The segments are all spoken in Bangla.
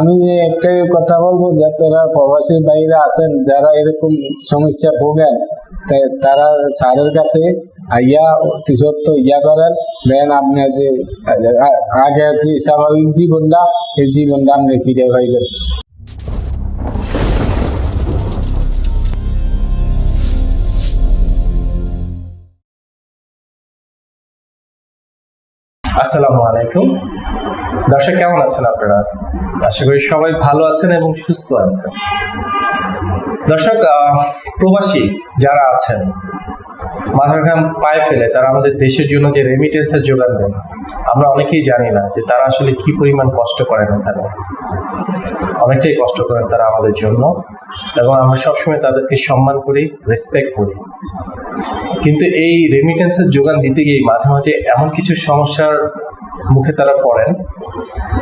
আমি একটাই কথা বলব যে তারা প্রবাসী বাইরে আছেন, যারা এরকম সমস্যা ভোগেন তারা স্যারের কাছে আইয়া কিশোর তো ইয়া করেন। দেন আপনি যে আগে যে স্বাভাবিক জীবনটা, এই জীবনটা আপনি ফিরে পাইবেন। আসসালামু আলাইকুম। দর্শক, কেমন আছেন আপনারা? আশা করি সবাই ভালো আছেন এবং সুস্থ আছেন। দর্শক প্রবাসী যারা আছেন, মাথার ঘাম পায়ে ফেলে, তারা আমাদের দেশের জন্য যে রেমিটেন্সের যোগান দেন, আমরা অনেকেই জানি না যে তারা আসলে কি পরিমাণ কষ্ট করেন ওখানে অনেকটাই কষ্ট করেন তারা আমাদের জন্য এবং আমরা সবসময় তাদেরকে সম্মান করি রেসপেক্ট করি। কিন্তু এই রেমিটেন্সের যোগান দিতে গিয়ে মাঝে মাঝে এমন কিছু সমস্যার মুখে তারা পড়েন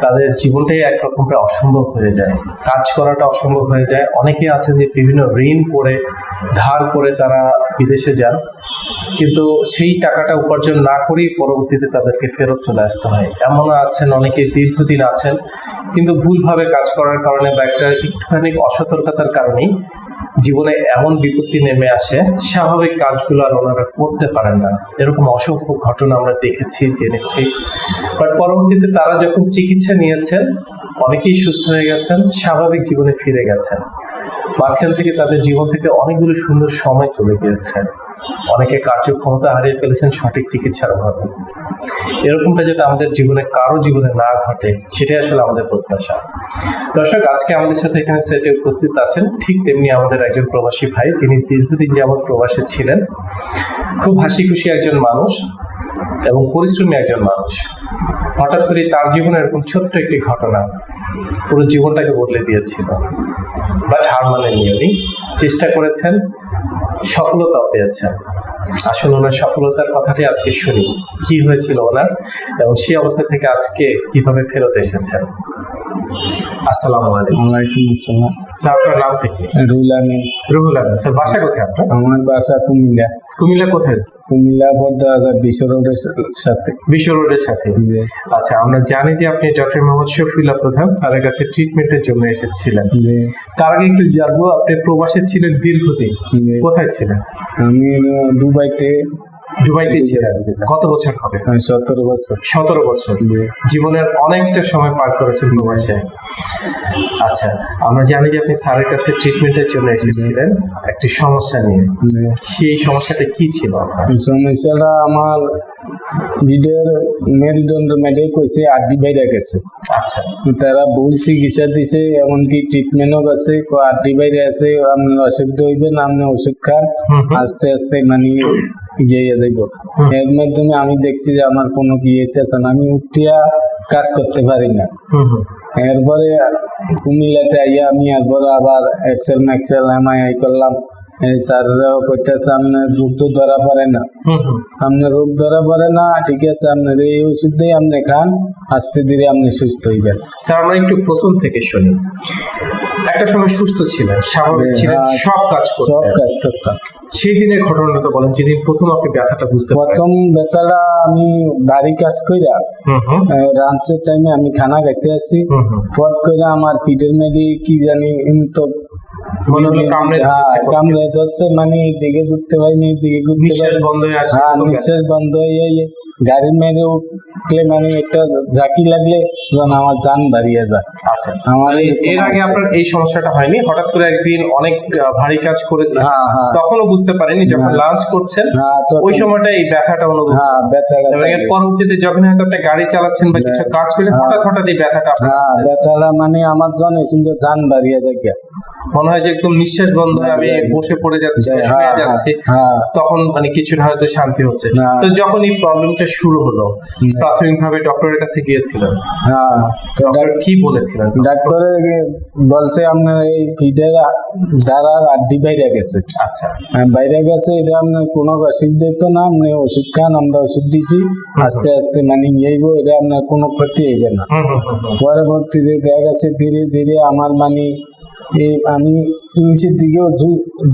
তাদের জীবনটাই একরকম অসম্ভব হয়ে যায়। কাজ করাটা অসম্ভব হয়ে যায়। অনেকে আছেন যে বিভিন্ন ঋণ করে, ধার করে তারা বিদেশে যান। কিন্তু সেই টাকাটা উপার্জন না করেই পরবর্তীতে তাদেরকে ফেরত চলে আসতে হয়। এমন আছেন, অনেকে দীর্ঘদিন আছেন, কিন্তু ভুলভাবে কাজ করার কারণে বা একটা একটুখানি অসতর্কতার কারণেই জীবনে এমন বিপত্তি নেমে আসে, স্বাভাবিক কাজগুলো আর ওনারা করতে পারেন না। এরকম অসংখ্য ঘটনা আমরা দেখেছি, জেনেছি। বাট পরবর্তীতে তারা যখন চিকিৎসা নিয়েছেন, অনেকেই সুস্থ হয়ে গেছেন, স্বাভাবিক জীবনে ফিরে গেছেন। মাঝখান থেকে তাদের জীবন থেকে অনেকগুলো সুন্দর সময় চলে গিয়েছে। অনেকে কার্যক্ষমতা হারিয়ে ফেলেছেন সঠিক চিকিৎসার অভাবে। এরকমটা যাতে আমাদের জীবনে, কারও জীবনে না ঘটে, সেটাই আসলে আমাদের প্রত্যাশা। দর্শক, আজকে আমাদের সাথে এখানে সেটে উপস্থিত আছেন, ঠিক তেমনি আমাদের একজন প্রবাসী ভাই, যিনি দীর্ঘদিন যাবৎ প্রবাসে ছিলেন। খুব হাসি খুশি একজন মানুষ এবং পরিশ্রমী একজন মানুষ। হঠাৎ করে তার জীবনে এরকম ছোট্ট একটি ঘটনা পুরো জীবনটাকে বদলে দিয়েছিল। বাট হার মানেননি উনি। চেষ্টা করেছেন সফলতাও পেয়েছেন আসলে ওনার সফলতার কথাটি আজকে শুনি। কি হয়েছিল ওনার এবং সেই অবস্থা থেকে আজকে কীভাবে ফেরত এসেছেন? আসসালামু আলাইকুম। ওয়ালাইকুম আসসালাম। স্যার আপনার নামটা কি? রুল আমিন। রুহুল আলম স্যার বাসা কোথায় আপনার? আমার বাসা কুমিল্লা। কুমিল্লা কোথায়? কুমিল্লা পদ্মা বিশ্ব রোডের সাথে। বিশ্ব রোডের সাথে। আচ্ছা আমরা জানি যে আপনি ডক্টর মোহাম্মদ শফিউল্লাহ প্রধান স্যারের কাছে ট্রিটমেন্টের জন্য এসেছিলেন। তার আগে একটু জানব আপনি প্রবাসে ছিলেন দীর্ঘদিন। কোথায় ছিলেন? আমি দুবাইতে দুবাইতে ছিলেন। কত বছর হবে? সতেরো বছর। সতেরো বছর। জীবনের অনেকটা সময় পার করেছেন প্রবাসে আচ্ছা আমরা জানি যে আপনি স্যারের কাছে ট্রিটমেন্টের জন্য এসেছিলেন। একটি সমস্যা নিয়ে। সেই সমস্যাটা কি ছিল সমস্যাটা আমার ভিডিওর মেরুদণ্ড মেডে কইছে আড্ডি বাইরে গেছে। তারা ভুল চিকিৎসা দিছে এমনকি ট্রিটমেন্টও কো আড্ডি বাইরে আছে আপনার অসুবিধা হইবে না আপনি ওষুধ খান। আস্তে আস্তে মানে ইয়ে যাইব এর মাধ্যমে আমি দেখছি যে আমার কোনো কি হইতেছে না আমি উঠিয়া কাজ করতে পারি না। এরপরে কুমিল্লাতে আইয়া আমি এরপরে আবার এক্সেল ম্যাক্সেল এমআইআই করলাম। এই স্যাররাও করতেছে আপনার রোগ তো ধরা পড়ে না। আপনার রোগ ধরা পড়ে না ঠিক আছে আপনার এই আপনি খান আস্তে ধীরে আপনি সুস্থ হইবেন। স্যার আমরা একটু প্রথম থেকে শুনি। একটা সময় সুস্থ ছিলেন স্বাভাবিক হ্যাঁ, ছিলেন হ্যাঁ, সব কাজ সব কাজ করতাম। সেই দিনের ঘটনাটা তো বলেন যেদিন প্রথম আপনি ব্যথাটা বুঝতে পারেন প্রথম বেতাটা আমি বাড়ি কাজ কইরা হুম টাইমে আমি খানা খাইতে আসি। ফট করে আমার পিঠের মেডি কি জানি তো মনে হলো কামড়ে হ্যাঁ কামড়ে ধরছে মানে দিকে ঘুরতে পারিনি দিকে ঘুরতে নিঃশ্বাস পারি বন্ধ হয়ে আসছে হ্যাঁ নিঃশ্বাস বন্ধ হয়ে গিয়ে মেরে উঠলে মানে একটা ঝাঁকি লাগলে আমার বাড়িয়ে যায়। আচ্ছা। আমার মানে এর আগে আপনার এই সমস্যাটা হয়নি? হঠাৎ করে একদিন অনেক ভারী কাজ করেছে। হ্যাঁ তখনও বুঝতে পারেনি যখন লাঞ্চ করছেন ওই সময়টা এই ব্যথাটা অনুভব হ্যাঁ ব্যথাটা পরবর্তীতে যখন হয়তো একটা গাড়ি চালাচ্ছেন বা কিছু কাজ করছেন হ্যাঁ। হঠাৎ হঠাৎ এই ব্যথাটা হ্যাঁ ব্যথাটা মানে আমার জন সঙ্গে জান বাড়িয়ে যায়। মনে হয় যে একদম নিঃশ্বাস বন্ধ আমি হ্যাঁ, বসে পড়ে যাচ্ছি হ্যাঁ, শুয়ে হ্যাঁ, যাচ্ছি তখন মানে কিছুটা হয়তো শান্তি হচ্ছে। না। তো যখন এই প্রবলেমটা শুরু হলো প্রাথমিক প্রাথমিকভাবে ডক্টরের কাছে গিয়েছিলেন হ্যাঁ ডক্টর কি বলেছিলেন? ডাক্তার বলছে আপনার এই পিঠের দ্বারার আড্ডি বাইরে গেছে। আচ্ছা। বাইরে গেছে এটা আপনার কোনো ওষুধ দিত না আপনি ওষুধ খান আমরা ওষুধ দিছি আস্তে আস্তে মানে নিয়েইব এটা আপনার কোনো ক্ষতি হইবে না। পরবর্তীতে দেখা গেছে ধীরে ধীরে আমার মানে আমি নিচের দিকেও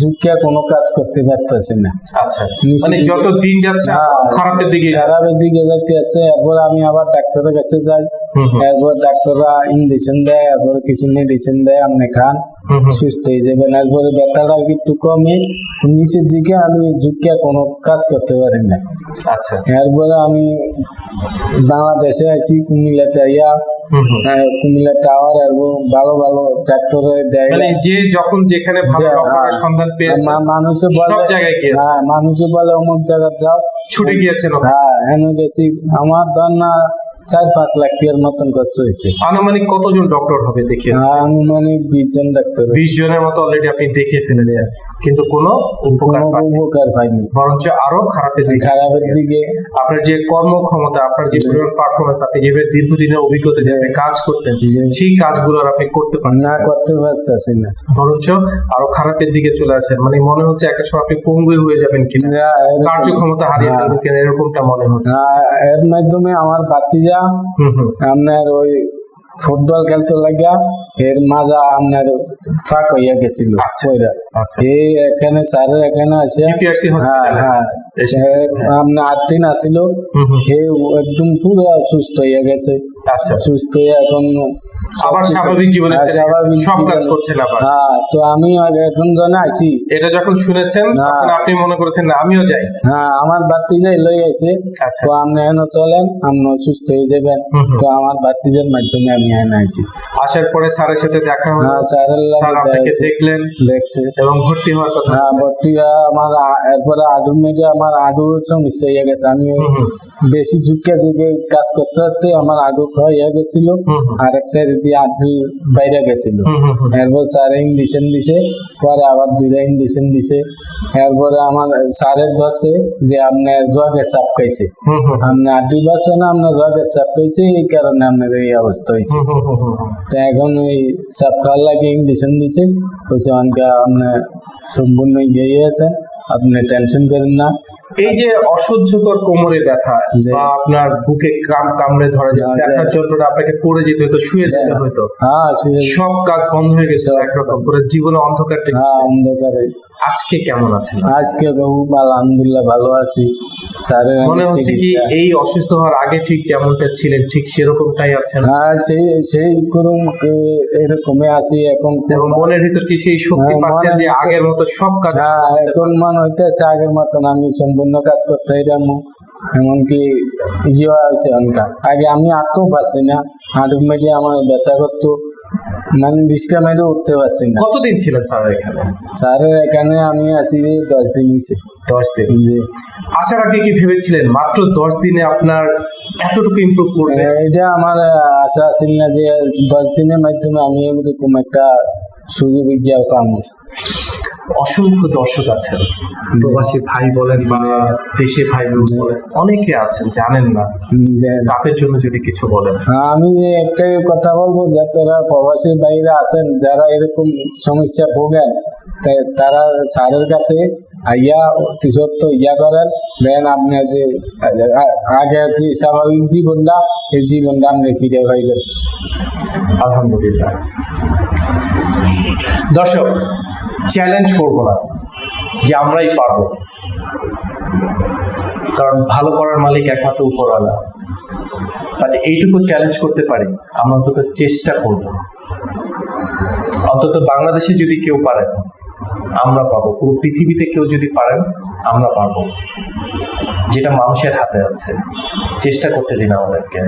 ঝুঁকিয়া কোনো কাজ করতে পারতেছি না। আচ্ছা। মানে যত দিন যাচ্ছে হ্যাঁ, খারাপের দিকে। খারাপের দিকে এরপর আমি আবার ডাক্তারের কাছে যাই। এরপর ডাক্তাররা ইঞ্জেকশন দেয় এরপর কিছু মেডিসিন দেয় আপনি খান। সুস্থ হয়ে যাবেন। এরপরে ব্যথাটা একটু কমে নিচের দিকে আমি ঝুঁকিয়া কোনো কাজ করতে পারি না। আচ্ছা। এরপরে আমি বাংলাদেশে আছি কুমিল্লাতে আইয়া। হ্যাঁ, কুমিল্লা টাওয়ার ভালো ভালো ডাক্তারে দেয় মানে যে যখন যেখানে ভালো যে, ডক্টরের হ্যাঁ। সন্ধান পেয়েছে মানুষে মানুষে সব বলে জায়গায় গিয়েছে হ্যাঁ মানুষে বলে অমুক জায়গা যাও ছুটে। হ্যাঁ এনে গেছি আমার ধর না চার পাঁচ লাখ টাকার মতন খরচ হয়েছে। আনুমানিক কতজন ডক্টর হবে হ্যাঁ, আনুমানিক বিশ জন ডাক্তার বিশ জনের মতো অলরেডি আপনি দেখে ফেলেছেন। কিন্তু কোনো উপকার উপকার পাইনি। বরঞ্চ আরও খারাপের দিকে খারাপের দিকে আপনার যে কর্মক্ষমতা আপনার যে পারফরমেন্স আপনি যেভাবে দীর্ঘদিনের অভিজ্ঞতা যেভাবে কাজ করতেন। সেই কাজগুলো আর আপনি করতে পারছেন না। করতে পারতেছি না। বরঞ্চ আরও খারাপের দিকে চলে আসেন। মানে মনে হচ্ছে একটা সময় আপনি পঙ্গুই হয়ে যাবেন কিনা। কার্যক্ষমতা হারিয়ে হ্যাঁ। ফেলবেন কিনা এরকমটা মনে হচ্ছে। হ্যাঁ, এর মাধ্যমে আমার বাতিজা হুম আপনার ওই ফুটবল খেলতে লাগিয়া এর মাজা আপনার ফাঁক হইয়া গেছিল আচ্ছা এই এখানে স্যারের এখানে আছে। পিপিআরসি হ্যাঁ হ্যাঁ। আপনার আট দিন আছিল হে একদম পুরো সুস্থ হইয়া গেছে। আচ্ছা। সুস্থ হইয়া এখন আবার স্বাভাবিক জীবনে হ্যাঁ, স্বাভাবিক সব কাজ করছেন আবার। হ্যাঁ তো আমি এখন জানা আছি এটা যখন শুনেছেন তখন আপনি মনে করেছেন না আমিও যাই। হ্যাঁ আমার বাতিজাই লই আচ্ছা। তো আপনি চলেন আপনি সুস্থ হয়ে যাবেন। তো আমার বাতিজার মাধ্যমে আমি এনে আছি আসার পরে স্যারের সাথে দেখা হলো। হ্যাঁ স্যার আপনাকে দেখলেন দেখছে। এবং ভর্তি হওয়ার কথা। হ্যাঁ ভর্তি আমার এরপরে আডুর মেয়েটা আমার আডু সমস্যা হয়ে গেছে। আমি বেশি ঝুঁকে ঝুঁকে কাজ করতে করতে আমার আডু হয়ে গেছিল। আর এক সাইড দিয়ে আডু বাইরে গেছিল। এরপর স্যার ইঞ্জেকশন দিছে পরে আবার দুইটা ইঞ্জেকশন দিছে। এরপরে আমার স্যারের ধরছে যে আপনার জগে চাপ খাইছে আপনি আড্ডি বাসে না আপনার জগে চাপ খাইছে এই কারণে আপনার এই অবস্থা হয়েছে। তো এখন ওই চাপ খাওয়ার লাগে ইঞ্জেকশন দিছে। বলছে অনেকে আপনার সম্পূর্ণ ইয়ে আছে আপনি টেনশন করেন না। এই যে অসহ্যকর কোমরে ব্যথা বা আপনার বুকে কাম কামড়ে ধরে ব্যথার যন্ত্রণা আপনাকে পড়ে যেতে হতো শুয়ে যেতে হতো। হ্যাঁ সব কাজ বন্ধ হয়ে গেছে একরকম করে জীবনে অন্ধকার। হ্যাঁ অন্ধকারে। আজকে কেমন আছেন? আজকে খুব আলহামদুলিল্লাহ ভালো আছি। মনে হচ্ছে কি এই অসুস্থ হওয়ার আগে ঠিক যেমনটা ছিলেন ঠিক সেরকমটাই আছেন? হ্যাঁ সেই সেই করুম এরকমই আছি এখন। মনের ভিতর কি সেই শক্তি হ্যাঁ, পাচ্ছেন যে আগের মতো সব কাজ হ্যাঁ এখন মনে হইতেছে আগের মতন আমি সম্পূর্ণ কাজ করতে এরকম এমনকি ইয়ে আছে অনকা আগে আমি আঁকতেও পারছি না। হাঁটুর মেরে আমার ব্যথা করতো। মানে রিক্সা মেরে উঠতে পারছি না। কতদিন ছিলেন স্যার এখানে? স্যারের এখানে আমি আছি দশ দিন হয়েছে দশ দিন? জি। আসার আগে কি ভেবেছিলেন? মাত্র দশ দিনে আপনার এতটুকু ইমপ্রুভ করবে? এটা আমার আশা ছিল না যে দশ দিনের মাধ্যমে আমি এরকম একটা সুযোগ পাবো। অসংখ্য দর্শক আছেন। প্রবাসী ভাই বলেন বা দেশে ভাই বোন বলেন অনেকে আছেন জানেন না। তাদের জন্য যদি কিছু বলেন। হ্যাঁ, আমি একটাই কথা বলব যে তারা প্রবাসী বাইরে আছেন যারা এরকম সমস্যা ভোগেন তারা স্যারের কাছে আইয়া তিসত্ব ইয়া করেন দেন আপনার যে আগে যে স্বাভাবিক জীবনটা এই জীবনটা আপনি ফিরে পাইবেন। আলহামদুলিল্লাহ। দর্শক চ্যালেঞ্জ করব না, যে আমরাই পারব। কারণ ভালো করার মালিক একমাত্র উপরওয়ালা। বাট এইটুকু চ্যালেঞ্জ করতে পারি, আমরা অন্তত চেষ্টা করব। অন্তত বাংলাদেশে যদি কেউ পারেন আমরা পাবো। পুরো পৃথিবীতে কেউ যদি পারেন আমরা পারব যেটা মানুষের হাতে আছে। চেষ্টা করতে দিন আমাদেরকে।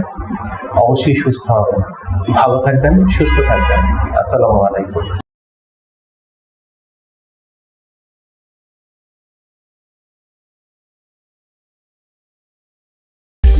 অবশ্যই সুস্থ হবেন। ভালো থাকবেন, সুস্থ থাকবেন। আসসালামু আলাইকুম।